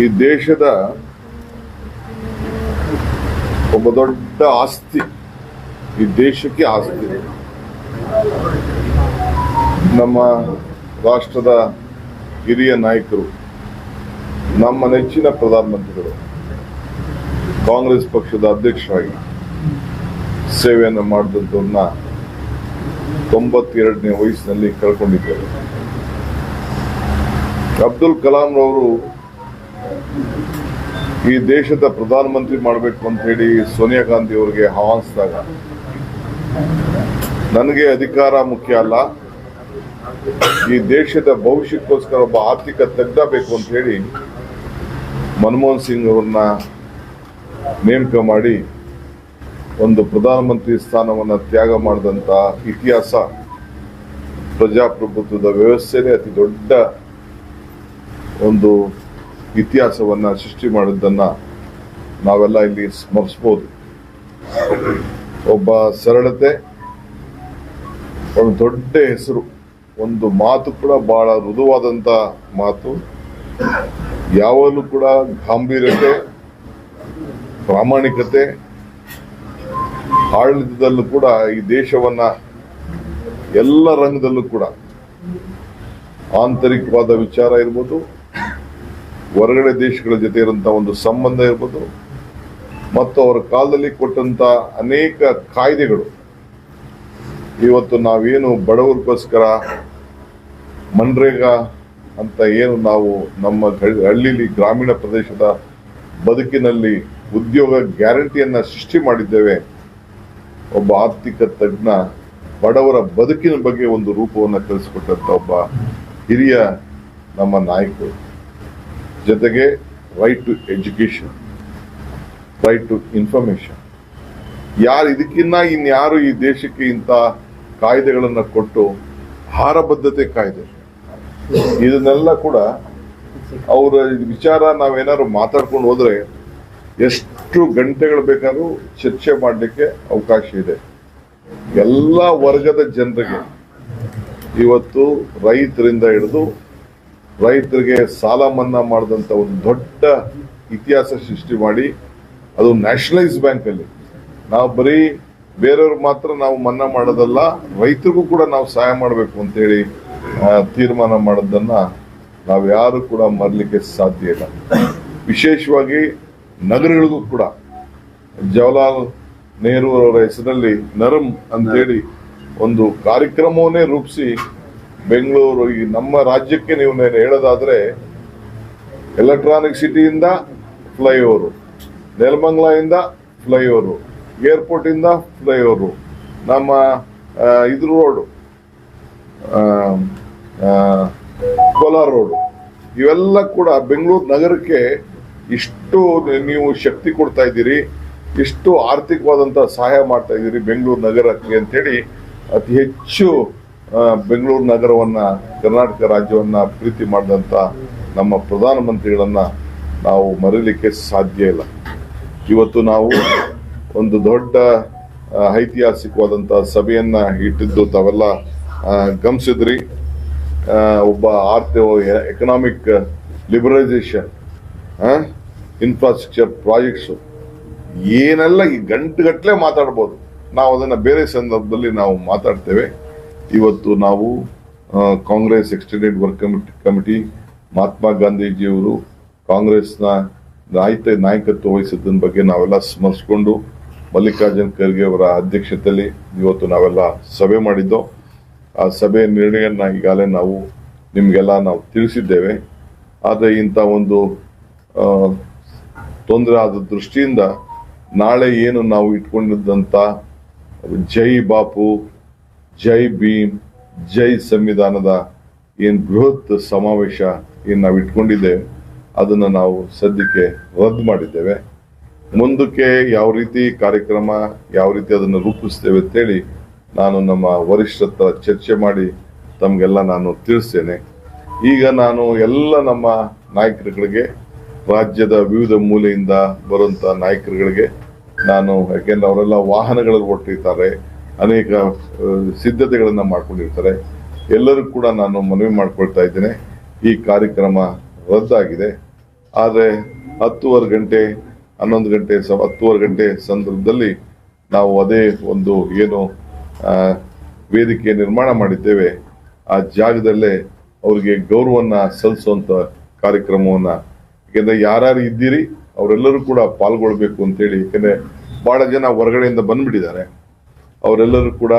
ಈ ದೇಶದ ಒಬ್ಬ ದೊಡ್ಡ ಆಸ್ತಿ, ಈ ದೇಶಕ್ಕೆ ಆಸ್ತಿ. ನಮ್ಮ ರಾಷ್ಟ್ರದ ಹಿರಿಯ ನಾಯಕರು, ನಮ್ಮ ನೆಚ್ಚಿನ ಪ್ರಧಾನಮಂತ್ರಿಗಳು ಕಾಂಗ್ರೆಸ್ ಪಕ್ಷದ ಅಧ್ಯಕ್ಷರಾಗಿ ಸೇವೆಯನ್ನು ಮಾಡಿದಂಥವ್ರನ್ನ ತೊಂಬತ್ತೆರಡನೇ ವಯಸ್ಸಿನಲ್ಲಿ ಕಳ್ಕೊಂಡಿದ್ದೇವೆ. ಅಬ್ದುಲ್ ಕಲಾಂ ರವರು ಈ ದೇಶದ ಪ್ರಧಾನಮಂತ್ರಿ ಮಾಡಬೇಕು ಅಂತ ಹೇಳಿ ಸೋನಿಯಾ ಗಾಂಧಿ ಅವರಿಗೆ ಆಹ್ವಾನಿಸಿದಾಗ ನನಗೆ ಅಧಿಕಾರ ಮುಖ್ಯ ಅಲ್ಲ. ಈ ದೇಶದ ಭವಿಷ್ಯಕ್ಕೋಸ್ಕರ ಒಬ್ಬ ಆರ್ಥಿಕ ತಜ್ಞ ಬೇಕು ಅಂತ ಹೇಳಿ ಮನಮೋಹನ್ ಸಿಂಗ್ ಅವರನ್ನ ನೇಮಕ ಮಾಡಿ ಒಂದು ಪ್ರಧಾನಮಂತ್ರಿ ಸ್ಥಾನವನ್ನು ತ್ಯಾಗ ಮಾಡಿದಂತ ಇತಿಹಾಸ ಪ್ರಜಾಪ್ರಭುತ್ವದ ವ್ಯವಸ್ಥೆನೇ ಅತಿ ದೊಡ್ಡ ಒಂದು ಇತಿಹಾಸವನ್ನ ಸೃಷ್ಟಿ ಮಾಡಿದ್ದನ್ನ ನಾವೆಲ್ಲ ಇಲ್ಲಿ ಸ್ಮರಿಸ್ಬೋದು. ಒಬ್ಬ ಸರಳತೆ, ಒಂದು ದೊಡ್ಡ ಹೆಸರು, ಒಂದು ಮಾತು ಕೂಡ ಬಹಳ ಮೃದುವಾದಂತ ಮಾತು. ಯಾವಾಗಲೂ ಕೂಡ ಗಾಂಭೀರ್ಯತೆ, ಪ್ರಾಮಾಣಿಕತೆ, ಆಡಳಿತದಲ್ಲೂ ಕೂಡ ಈ ದೇಶವನ್ನ ಎಲ್ಲ ರಂಗದಲ್ಲೂ ಕೂಡ ಆಂತರಿಕವಾದ ವಿಚಾರ ಇರ್ಬೋದು. ಹೊರಗಡೆ ದೇಶಗಳ ಜೊತೆ ಇರುವಂತ ಒಂದು ಸಂಬಂಧ ಇರ್ಬೋದು. ಮತ್ತು ಅವರ ಕಾಲದಲ್ಲಿ ಕೊಟ್ಟಂತ ಅನೇಕ ಕಾಯ್ದೆಗಳು. ಇವತ್ತು ನಾವೇನು ಬಡವರಿಗೋಸ್ಕರ ಮನ್ರೇಗಾ ಅಂತ ಏನು ನಾವು ನಮ್ಮ ಹಳ್ಳಿ- ಹಳ್ಳಿಲಿ ಗ್ರಾಮೀಣ ಪ್ರದೇಶದ ಬದುಕಿನಲ್ಲಿ ಉದ್ಯೋಗ ಗ್ಯಾರಂಟಿಯನ್ನ ಸೃಷ್ಟಿ ಮಾಡಿದ್ದೇವೆ. ಒಬ್ಬ ಆರ್ಥಿಕ ತಜ್ಞ ಬಡವರ ಬದುಕಿನ ಬಗ್ಗೆ ಒಂದು ರೂಪವನ್ನು ಕಲಿಸಿಕೊಟ್ಟಂತ ಒಬ್ಬ ಹಿರಿಯ ನಮ್ಮ ನಾಯಕರು. ಜೊತೆಗೆ right to education right to information ಯಾರು ಇದಕ್ಕಿನ್ನ ಇನ್ಯಾರು ಈ ದೇಶಕ್ಕೆ ಇಂಥ ಕಾಯ್ದೆಗಳನ್ನು ಕೊಟ್ಟು ಆಹಾರ ಬದ್ಧತೆ ಕಾಯ್ದೆ. ಇದನ್ನೆಲ್ಲ ಕೂಡ ಅವರ ವಿಚಾರ ನಾವೇನಾದ್ರು ಮಾತಾಡ್ಕೊಂಡು ಹೋದ್ರೆ ಎಷ್ಟು ಗಂಟೆಗಳು ಬೇಕಾದ್ರೂ ಚರ್ಚೆ ಮಾಡಲಿಕ್ಕೆ ಅವಕಾಶ ಇದೆ. ಎಲ್ಲ ವರ್ಗದ ಜನರಿಗೆ ಇವತ್ತು ರೈತರಿಂದ ಹಿಡಿದು ರೈತರಿಗೆ ಸಾಲ ಮನ್ನಾ ಮಾಡಿದಂತ ಒಂದು ದೊಡ್ಡ ಇತಿಹಾಸ ಸೃಷ್ಟಿ ಮಾಡಿ, ಅದು ನ್ಯಾಷನಲೈಸ್ ಬ್ಯಾಂಕ್ ಅಲ್ಲಿ. ನಾವು ಬರೀ ಬೇರೆಯವ್ರು ಮಾತ್ರ ನಾವು ಮನ್ನಾ ಮಾಡೋದಲ್ಲ, ರೈತರಿಗೂ ಕೂಡ ನಾವು ಸಹಾಯ ಮಾಡಬೇಕು ಅಂತೇಳಿ ತೀರ್ಮಾನ ಮಾಡೋದನ್ನ ನಾವು ಯಾರು ಕೂಡ ಮರಲಿಕ್ಕೆ ಸಾಧ್ಯ ಇಲ್ಲ. ವಿಶೇಷವಾಗಿ ನಗರಗಳಿಗೂ ಕೂಡ. ಜವಾಹರ್ಲಾಲ್ ನೆಹರು ಅವರ ಹೆಸರಲ್ಲಿ ನರಂ ಅಂತೇಳಿ ಒಂದು ಕಾರ್ಯಕ್ರಮವನ್ನೇ ರೂಪಿಸಿ ಬೆಂಗಳೂರು, ಈ ನಮ್ಮ ರಾಜ್ಯಕ್ಕೆ ನೀವು ಹೇಳೋದಾದರೆ ಎಲೆಕ್ಟ್ರಾನಿಕ್ ಸಿಟಿಯಿಂದ ಫ್ಲೈಓವರು ನೆಲಮಂಗ್ಲಿಂದ ಫ್ಲೈಓವರು ಏರ್ಪೋರ್ಟ್ ಇಂದ ಫ್ಲೈಓವರು ನಮ್ಮ ಇದ್ರ ರೋಡು ಕೋಲಾರ ರೋಡು ಇವೆಲ್ಲ ಕೂಡ ಬೆಂಗಳೂರು ನಗರಕ್ಕೆ ಇಷ್ಟು ನೀವು ಶಕ್ತಿ ಕೊಡ್ತಾ ಇದ್ದೀರಿ, ಇಷ್ಟು ಆರ್ಥಿಕವಾದಂತ ಸಹಾಯ ಮಾಡ್ತಾ ಇದ್ದೀರಿ ಬೆಂಗಳೂರು ನಗರಕ್ಕೆ ಅಂತೇಳಿ ಅತಿ ಹೆಚ್ಚು ಬೆಂಗಳೂರು ನಗರವನ್ನ, ಕರ್ನಾಟಕ ರಾಜ್ಯವನ್ನ ಪ್ರೀತಿ ಮಾಡಿದಂತ ನಮ್ಮ ಪ್ರಧಾನಮಂತ್ರಿಗಳನ್ನ ನಾವು ಮರೀಲಿಕ್ಕೆ ಸಾಧ್ಯ ಇಲ್ಲ. ಇವತ್ತು ನಾವು ಒಂದು ದೊಡ್ಡ ಐತಿಹಾಸಿಕವಾದಂತ ಸಭೆಯನ್ನ ಇಟ್ಟಿದ್ದು ತಾವೆಲ್ಲ ಗಮಿಸಿದ್ರಿ ಒಬ್ಬ ಆರ್ಥಿಕ ಎಕನಾಮಿಕ್ ಲಿಬರಲೈಸೇಷನ್ ಇನ್ಫ್ರಾಸ್ಟ್ರಕ್ಚರ್ ಪ್ರಾಜೆಕ್ಟ್ಸ್ ಏನೆಲ್ಲ ಈ ಗಂಟುಗಟ್ಟಲೆ ಮಾತಾಡ್ಬೋದು. ನಾವು ಅದನ್ನ ಬೇರೆ ಸಂದರ್ಭದಲ್ಲಿ ನಾವು ಮಾತಾಡ್ತೇವೆ. ಇವತ್ತು ನಾವು Congress extended work committee committee, Mahatma ಗಾಂಧೀಜಿಯವರು ಕಾಂಗ್ರೆಸ್ನ ನಾಯಿತ ನಾಯಕತ್ವ ವಹಿಸಿದ್ದನ್ನ ಬಗ್ಗೆ ನಾವೆಲ್ಲ ಸ್ಮರಿಸಿಕೊಂಡು ಮಲ್ಲಿಕಾರ್ಜುನ್ ಖರ್ಗೆ ಅವರ ಅಧ್ಯಕ್ಷತೆಯಲ್ಲಿ ಇವತ್ತು ನಾವೆಲ್ಲ ಸಭೆ ಮಾಡಿದ್ದೋ. ಆ ಸಭೆಯ ನಿರ್ಣಯನ ಈಗಾಗಲೇ ನಾವು ನಿಮಗೆಲ್ಲ ನಾವು ತಿಳಿಸಿದ್ದೇವೆ. ಆದರೆ ಇಂಥ ಒಂದು ತೊಂದರೆ ಆದ ದೃಷ್ಟಿಯಿಂದ ನಾಳೆ ಏನು ನಾವು ಇಟ್ಕೊಂಡಿದ್ದಂಥ ಜೈ ಬಾಪು ಜೈ ಭೀಮ್, ಜೈ ಸಂವಿಧಾನದ ಏನು ಬೃಹತ್ ಸಮಾವೇಶ ಏನು ನಾವು ಇಟ್ಕೊಂಡಿದ್ದೇವೆ ಅದನ್ನು ನಾವು ಸದ್ಯಕ್ಕೆ ರದ್ದು ಮಾಡಿದ್ದೇವೆ. ಮುಂದಕ್ಕೆ ಯಾವ ರೀತಿ ಕಾರ್ಯಕ್ರಮ, ಯಾವ ರೀತಿ ಅದನ್ನು ರೂಪಿಸ್ತೇವೆ ಅಂತೇಳಿ ನಾನು ನಮ್ಮ ವರಿಷ್ಠರ ಚರ್ಚೆ ಮಾಡಿ ತಮಗೆಲ್ಲ ನಾನು ತಿಳಿಸ್ತೇನೆ. ಈಗ ನಾನು ಎಲ್ಲ ನಮ್ಮ ನಾಯಕರುಗಳಿಗೆ, ರಾಜ್ಯದ ವಿವಿಧ ಮೂಲೆಯಿಂದ ಬರುವಂಥ ನಾಯಕರುಗಳಿಗೆ, ನಾನು ಯಾಕೆಂದ್ರೆ ಅವರೆಲ್ಲ ವಾಹನಗಳಲ್ಲಿ ಹೊರಟಿರ್ತಾರೆ ಅನೇಕ ಸಿದ್ಧತೆಗಳನ್ನು ಮಾಡಿಕೊಂಡಿರ್ತಾರೆ. ಎಲ್ಲರೂ ಕೂಡ ನಾನು ಮನವಿ ಮಾಡಿಕೊಳ್ತಾ ಇದ್ದೇನೆ. ಈ ಕಾರ್ಯಕ್ರಮ ರದ್ದಾಗಿದೆ. ಆದರೆ ಹತ್ತುವರೆ ಗಂಟೆ, ಹನ್ನೊಂದು ಗಂಟೆ, ಸ, ಹತ್ತುವರೆ ಗಂಟೆ ಸಂದರ್ಭದಲ್ಲಿ ನಾವು ಅದೇ ಒಂದು ಏನು ವೇದಿಕೆ ನಿರ್ಮಾಣ ಮಾಡಿದ್ದೇವೆ. ಆ ಜಾಗದಲ್ಲೇ ಅವರಿಗೆ ಗೌರವವನ್ನು ಸಲ್ಲಿಸುವಂಥ ಕಾರ್ಯಕ್ರಮವನ್ನು. ಏಕೆಂದರೆ ಯಾರ್ಯಾರು ಇದ್ದೀರಿ, ಅವರೆಲ್ಲರೂ ಕೂಡ ಪಾಲ್ಗೊಳ್ಬೇಕು ಅಂತೇಳಿ. ಏಕೆಂದರೆ ಭಾಳ ಜನ ಹೊರಗಡೆಯಿಂದ ಬಂದ್ಬಿಟ್ಟಿದ್ದಾರೆ. ಅವರೆಲ್ಲರೂ ಕೂಡ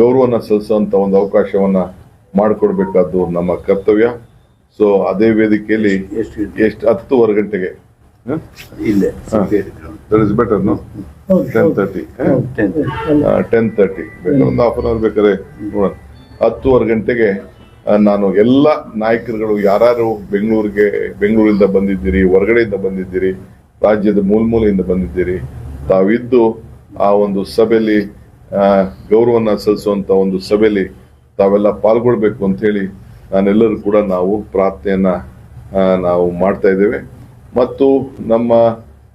ಗೌರವನ ಸಲ್ಲಿಸುವಂತ ಒಂದು ಅವಕಾಶವನ್ನ ಮಾಡಿಕೊಡ್ಬೇಕಾದ್ದು ನಮ್ಮ ಕರ್ತವ್ಯ. ಸೊ ಅದೇ ವೇದಿಕೆಯಲ್ಲಿ ಎಷ್ಟು ಹತ್ತುವರೆ ಗಂಟೆಗೆ. ಇಲ್ಲೇ that is better no ten thirty ten thirty ಬೇಕಾದ್ರೆ ಒಂದು ಹಾಫ್ ಅನ್ ಅವರ್ ಬೇಕಾದ್ರೆ ನೋಡೋಣ. ಹತ್ತುವರೆ ಗಂಟೆಗೆ ನಾನು ಎಲ್ಲ ನಾಯಕರುಗಳು ಯಾರು ಬೆಂಗಳೂರಿಗೆ ಬೆಂಗಳೂರಿಂದ ಬಂದಿದ್ದೀರಿ ಹೊರಗಡೆಯಿಂದ ಬಂದಿದ್ದೀರಿ ರಾಜ್ಯದ ಮೂಲ ಮೂಲೆಯಿಂದ ಬಂದಿದ್ದೀರಿ ತಾವಿದ್ದು ಆ ಒಂದು ಸಭೆಯಲ್ಲಿ ಗೌರವನ ಸಲ್ಲಿಸುವಂತ ಒಂದು ಸಭೆಯಲ್ಲಿ ತಾವೆಲ್ಲ ಪಾಲ್ಗೊಳ್ಬೇಕು ಅಂತ ಹೇಳಿ ನಾನೆಲ್ಲರೂ ಕೂಡ ನಾವು ಪ್ರಾರ್ಥನೆಯನ್ನ ನಾವು ಮಾಡ್ತಾ ಇದ್ದೇವೆ. ಮತ್ತು ನಮ್ಮ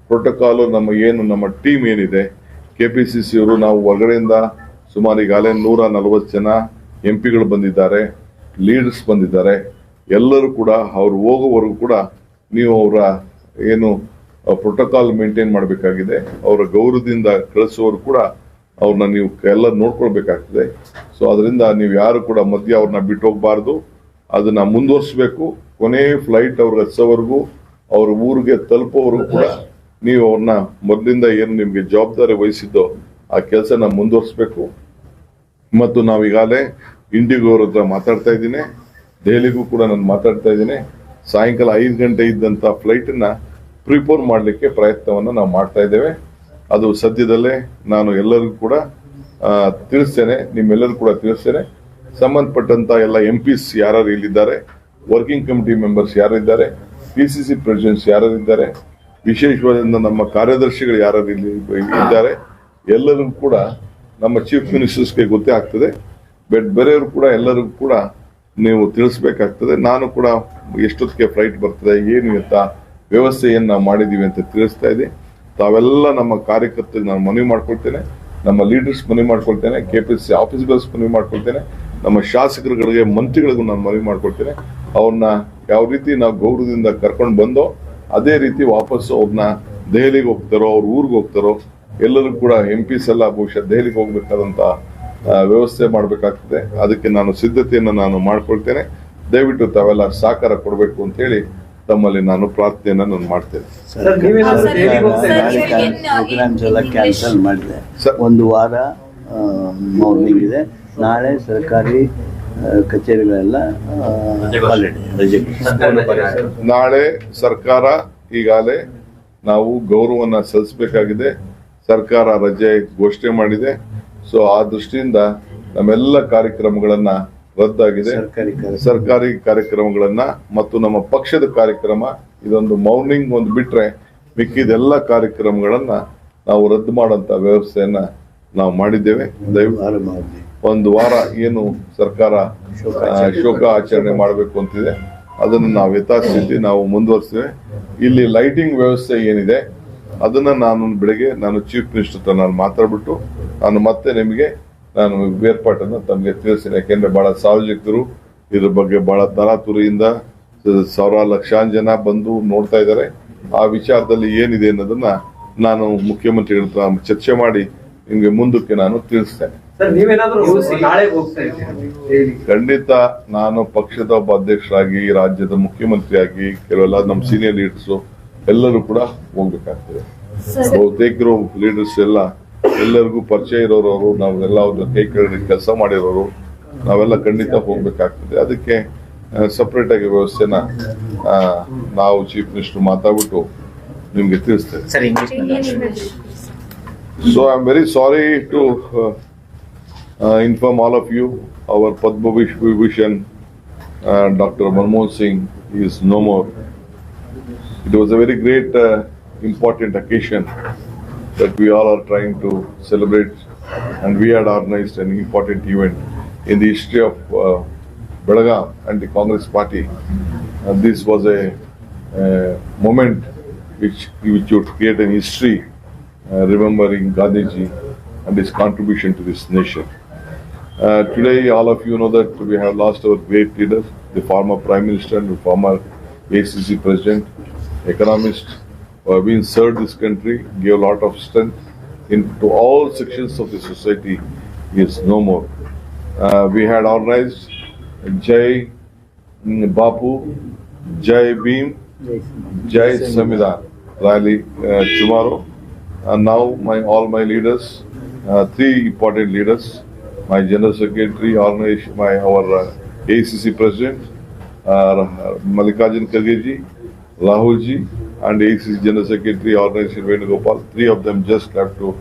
ಪ್ರೋಟೋಕಾಲು ನಮ್ಮ ಏನು, ನಮ್ಮ ಟೀಮ್ ಏನಿದೆ ಕೆ ಪಿ ಸಿ ಸಿ ಅವರು ನಾವು ಹೊರಗಡೆಯಿಂದ ಸುಮಾರು ಈಗಾಗಲೇ ನೂರ ನಲವತ್ತು ಜನ ಎಂ ಪಿಗಳು ಬಂದಿದ್ದಾರೆ ಲೀಡರ್ಸ್ ಬಂದಿದ್ದಾರೆ. ಎಲ್ಲರೂ ಕೂಡ ಅವ್ರು ಹೋಗೋವರೆಗೂ ಕೂಡ ನೀವು ಅವರ ಏನು ಪ್ರೋಟೋಕಾಲ್ ಮೇಂಟೈನ್ ಮಾಡಬೇಕಾಗಿದೆ. ಅವರ ಗೌರವದಿಂದ ಕಳಿಸುವವರು ಕೂಡ ಅವ್ರನ್ನ ನೀವು ಎಲ್ಲ ನೋಡ್ಕೊಳ್ಬೇಕಾಗ್ತದೆ. ಸೊ ಅದರಿಂದ ನೀವು ಯಾರು ಕೂಡ ಮಧ್ಯ ಅವ್ರನ್ನ ಬಿಟ್ಟು ಹೋಗ್ಬಾರ್ದು ಅದನ್ನ ಮುಂದುವರಿಸಬೇಕು. ಕೊನೆ ಫ್ಲೈಟ್ ಅವ್ರಿಗೆ ಹಚ್ಚೋವರೆಗೂ ಅವ್ರ ಊರಿಗೆ ತಲುಪೋವರೆಗೂ ಕೂಡ ನೀವು ಅವ್ರನ್ನ ಮೊದಲಿಂದ ಏನು ನಿಮಗೆ ಜವಾಬ್ದಾರಿ ವಹಿಸಿದ್ದೋ ಆ ಕೆಲಸನ ಮುಂದುವರಿಸಬೇಕು. ಮತ್ತು ನಾವೀಗಾಗಲೇ ಇಂಡಿಗೋ ಅವ್ರ ಹತ್ರ ಮಾತಾಡ್ತಾ ಇದ್ದೀನಿ. ದೆಹಲಿಗೂ ಕೂಡ ನಾನು ಮಾತಾಡ್ತಾ ಇದ್ದೀನಿ. ಸಾಯಂಕಾಲ ಐದು ಗಂಟೆ ಇದ್ದಂತ ಫ್ಲೈಟನ್ನು ಪ್ರಿಪೋನ್ ಮಾಡಲಿಕ್ಕೆ ಪ್ರಯತ್ನವನ್ನು ನಾವು ಮಾಡ್ತಾ ಇದ್ದೇವೆ. ಅದು ಸದ್ಯದಲ್ಲೇ ನಾನು ಎಲ್ಲರಿಗೂ ಕೂಡ ತಿಳಿಸ್ತೇನೆ ನಿಮ್ಮೆಲ್ಲರೂ ಕೂಡ ತಿಳಿಸ್ತೇನೆ. ಸಂಬಂಧಪಟ್ಟಂತ ಎಲ್ಲ ಎಂ ಪಿಸ್ ಯಾರು ಇಲ್ಲಿದ್ದಾರೆ ವರ್ಕಿಂಗ್ ಕಮಿಟಿ ಮೆಂಬರ್ಸ್ ಯಾರಿದ್ದಾರೆ ಪಿ ಸಿ ಸಿ ಪ್ರೆಸಿಡೆಂಟ್ಸ್ ಯಾರಿದ್ದಾರೆ ವಿಶೇಷವಾದ ನಮ್ಮ ಕಾರ್ಯದರ್ಶಿಗಳು ಯಾರು ಇಲ್ಲಿ ಇದ್ದಾರೆ ಎಲ್ಲರೂ ಕೂಡ ನಮ್ಮ ಚೀಫ್ ಮಿನಿಸ್ಟರ್ಸ್ಗೆ ಗೊತ್ತೇ ಆಗ್ತದೆ. ಬಟ್ ಬೇರೆಯವರು ಕೂಡ ಎಲ್ಲರಿಗೂ ಕೂಡ ನೀವು ತಿಳಿಸ್ಬೇಕಾಗ್ತದೆ. ನಾನು ಕೂಡ ಎಷ್ಟೊತ್ತಿಗೆ ಫ್ಲೈಟ್ ಬರ್ತದೆ, ಏನು ಅಂತ ವ್ಯವಸ್ಥೆಯನ್ನು ಮಾಡಿದ್ದೀವಿ ಅಂತ ತಿಳಿಸ್ತಾ ಇದೆ ತಾವೆಲ್ಲ ನಮ್ಮ ಕಾರ್ಯಕರ್ತರಿಗೆ ನಾನು ಮನವಿ ಮಾಡ್ಕೊಳ್ತೇನೆ. ನಮ್ಮ ಲೀಡರ್ಸ್ ಮನವಿ ಮಾಡ್ಕೊಳ್ತೇನೆ. ಕೆ ಪಿ ಸಿ ಆಫೀಸ್ಗಳ್ಸ್ ಮನವಿ ಮಾಡ್ಕೊಳ್ತೇನೆ. ನಮ್ಮ ಶಾಸಕರುಗಳಿಗೆ, ಮಂತ್ರಿಗಳಿಗೂ ನಾನು ಮನವಿ ಮಾಡ್ಕೊಳ್ತೇನೆ. ಅವ್ರನ್ನ ಯಾವ ರೀತಿ ನಾವು ಗೌರವದಿಂದ ಕರ್ಕೊಂಡು ಬಂದೋ, ಅದೇ ರೀತಿ ವಾಪಸ್ ಅವ್ರನ್ನ ದೆಹಲಿಗೆ ಹೋಗ್ತಾರೋ, ಅವ್ರ ಊರಿಗೆ ಹೋಗ್ತಾರೋ, ಎಲ್ಲರೂ ಕೂಡ ಎಂ ಪಿಸ್ ಎಲ್ಲ ಬಹುಶಃ ದೆಹಲಿಗೆ ಹೋಗ್ಬೇಕಾದಂತ ವ್ಯವಸ್ಥೆ ಮಾಡಬೇಕಾಗ್ತದೆ. ಅದಕ್ಕೆ ನಾನು ಸಿದ್ಧತೆಯನ್ನು ನಾನು ಮಾಡ್ಕೊಳ್ತೇನೆ. ದಯವಿಟ್ಟು ತಾವೆಲ್ಲ ಸಹಕಾರ ಕೊಡಬೇಕು ಅಂತ ಹೇಳಿ ತಮ್ಮಲ್ಲಿ ನಾನು ಪ್ರಾರ್ಥನೆಯನ್ನ ನಾನು ಮಾಡ್ತೇನೆ. ಪ್ರೋಗ್ರಾಮ್ಸ್ ಎಲ್ಲ ಕ್ಯಾನ್ಸಲ್ ಮಾಡಿದೆ ಸರ್. ಒಂದು ವಾರ ಮಾರ್ನಿಂಗ್ ಇದೆ. ನಾಳೆ ಸರ್ಕಾರಿ ಕಚೇರಿಗಳೆಲ್ಲ ನಾಳೆ ಸರ್ಕಾರ ಈಗಾಗಲೇ ನಾವು ಗೌರವವನ್ನು ಸಲ್ಲಿಸಬೇಕಾಗಿದೆ. ಸರ್ಕಾರ ರಜೆ ಘೋಷಣೆ ಮಾಡಿದೆ. ಸೊ ಆ ದೃಷ್ಟಿಯಿಂದ ನಮ್ಮೆಲ್ಲ ಕಾರ್ಯಕ್ರಮಗಳನ್ನ ರದ್ದಾಗಿದೆ. ಸರ್ಕಾರಿ ಕಾರ್ಯಕ್ರಮ. ಸರ್ಕಾರಿ ಕಾರ್ಯಕ್ರಮಗಳನ್ನ ಮತ್ತು ನಮ್ಮ ಪಕ್ಷದ ಕಾರ್ಯಕ್ರಮ ಇದೊಂದು ಮೌರ್ನಿಂಗ್ ಒಂದು ಬಿಟ್ರೆ ಮಿಕ್ಕಿದೆಲ್ಲ ಕಾರ್ಯಕ್ರಮಗಳನ್ನ ನಾವು ರದ್ದು ಮಾಡುವಂತ ವ್ಯವಸ್ಥೆಯನ್ನ ನಾವು ಮಾಡಿದ್ದೇವೆ. ಒಂದು ವಾರ ಏನು ಸರ್ಕಾರ ಶೋಕ ಆಚರಣೆ ಮಾಡಬೇಕು. ಅಂತಿದೆ. ಅದನ್ನು ನಾವು ಯಥಾಸ್ಥಿತಿ ನಾವು ಮುಂದುವರಿಸ್ತೇವೆ. ಇಲ್ಲಿ ಲೈಟಿಂಗ್ ವ್ಯವಸ್ಥೆ ಏನಿದೆ ಅದನ್ನ ನಾನು ಬೆಳಗ್ಗೆ ನಾನು ಚೀಫ್ ಮಿನಿಸ್ಟರ್ ಹತ್ರ ನಾನು ಮಾತಾಡ್ಬಿಟ್ಟು ನಾನು ಮತ್ತೆ ನಿಮಗೆ ನಾನು ಏರ್ಪಾಟನ್ನು ತಮಗೆ ತಿಳಿಸ್ತೀನಿ. ಯಾಕೆಂದರೆ ಬಹಳ ಸಾರ್ವಜನಿಕರು ಇದ್ರ ಬಗ್ಗೆ ಬಹಳ ತರಾತುರಿಯಿಂದ ಸಾವಿರ ಲಕ್ಷಾಂತರ ಜನ ಬಂದು ನೋಡ್ತಾ ಇದ್ದಾರೆ. ಆ ವಿಚಾರದಲ್ಲಿ ಏನಿದೆ ಅನ್ನೋದನ್ನ ನಾನು ಮುಖ್ಯಮಂತ್ರಿಗಳ ಹತ್ರ ಚರ್ಚೆ ಮಾಡಿ ನಿಮಗೆ ಮುಂದಕ್ಕೆ ನಾನು ತಿಳಿಸ್ತೇನೆ. ಸರ್ ನೀವೇನಾದ್ರೂ ನಾಳೆ ಹೋಗ್ತಾ ಇದ್ದೀರಾ? ಖಂಡಿತ ನಾನು ಪಕ್ಷದ ಒಬ್ಬ ಅಧ್ಯಕ್ಷರಾಗಿ ರಾಜ್ಯದ ಮುಖ್ಯಮಂತ್ರಿಯಾಗಿ ಕೆಲವೆಲ್ಲ ನಮ್ಮ ಸೀನಿಯರ್ ಲೀಡರ್ಸ್ ಎಲ್ಲರೂ ಕೂಡ ಹೋಗ್ಬೇಕಾಗ್ತದೆ. ಬಹುತೇಕರು ಲೀಡರ್ಸ್ ಎಲ್ಲ ಎಲ್ಲರಿಗೂ ಪರಿಚಯ ಇರೋರವರು ಅವರು ನಾವೆಲ್ಲ ಅವ್ರ ಕೈ ಕೆಳಗಡೆ ಕೆಲಸ ಮಾಡಿರೋರು ನಾವೆಲ್ಲ ಖಂಡಿತ ಹೋಗ್ಬೇಕಾಗ್ತದೆ. ಅದಕ್ಕೆ ಸಪ್ರೇಟ್ ಆಗಿ ವ್ಯವಸ್ಥೆನ ನಾವು ಚೀಫ್ ಮಿನಿಸ್ಟರ್ ಮಾತಾಡ್ಬಿಟ್ಟು ನಿಮ್ಗೆ ತಿಳಿಸ್ತೇವೆ. Sir English very sorry to inform all of you our Padma Vibhushan doctor Manmohan Singh is no more it was a very great important It a that we all are trying to celebrate, and we had organized an important event in the history of uh, Belagaum and the Congress Party. Uh, this was a, uh moment which which would create an history uh, remembering Gandhiji and his contribution to this nation. Uh, today, all of you know that we have lost our great leader, the former Prime Minister and the former ACC President, economists who have been served this country, gave a lot of strength into all sections of the society is no more. Uh, we had organized Jai mm, Bapu, Jai Beam, Jai Samvidan rally uh, tomorrow. And now my all my leaders, uh, three important leaders, my general secretary, my our uh, ACC president, uh, Mallikarjun Kharge Rahul ji, and ACC general secretary, organization Venugopal. Three of them just left to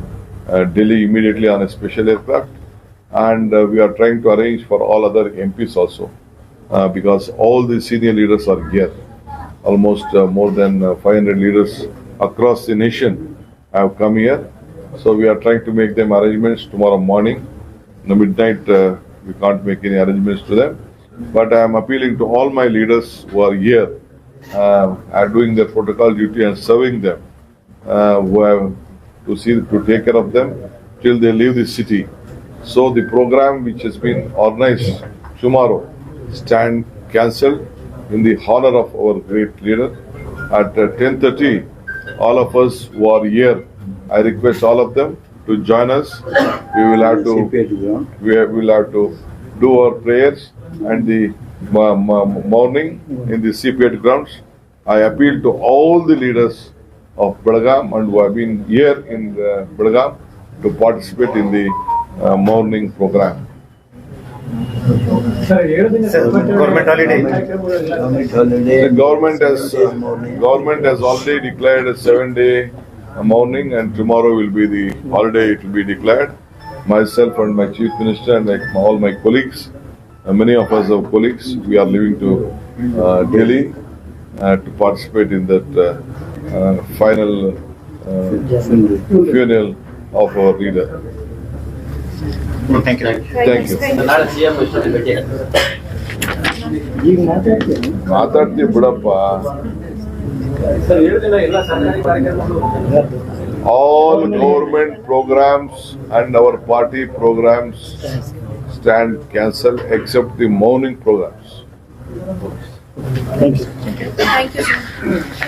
uh, Delhi immediately on a special aircraft, and uh, we are trying to arrange for all other MPs also, uh, because all the senior leaders are here almost uh, more than uh, 500 leaders across the nation have come here. So we are trying to make them arrangements tomorrow morning. In the midnight, uh, we can't make any arrangements to them. But I am appealing to all my leaders who are here, are doing their protocol duty and serving them, uh, who have to see to take care of them till they leave the city. So the program which has been organized tomorrow stand cancelled in the honor of our great leader at uh, 10:30. All of us who are here, I request all of them to join us. We will have to we will have to do our prayers and the morning in the CPAT grounds. I appeal to all the leaders of Belgaum and who have been here in uh, to participate in the uh, morning program. Sir, government holiday. The government has uh, government has already declared a seven-day morning, and tomorrow will be the holiday. to be declared. Myself and my chief minister and my, all my colleagues uh, many of us are colleagues, we are leaving to uh, Delhi uh, to participate in that uh, uh, final uh, Funeral. funeral of our leader. Thank you. Thank you. ನಾಳೆ CM ಇಷ್ಟೊಂದು ಭೇಟಿ ಈಗ ಮಾತಾಡ್ತೀನಿ ಮಾತಾಡ್ತೀವಿ ಬಿಡಪ್ಪ sir ಏಳು ದಿನ ಎಲ್ಲ ಸರ್ಕಾರಿ ಕಾರ್ಯಕ್ರಮಗಳು all stand cancelled except the morning programs. Thank you. Thank you. Thank you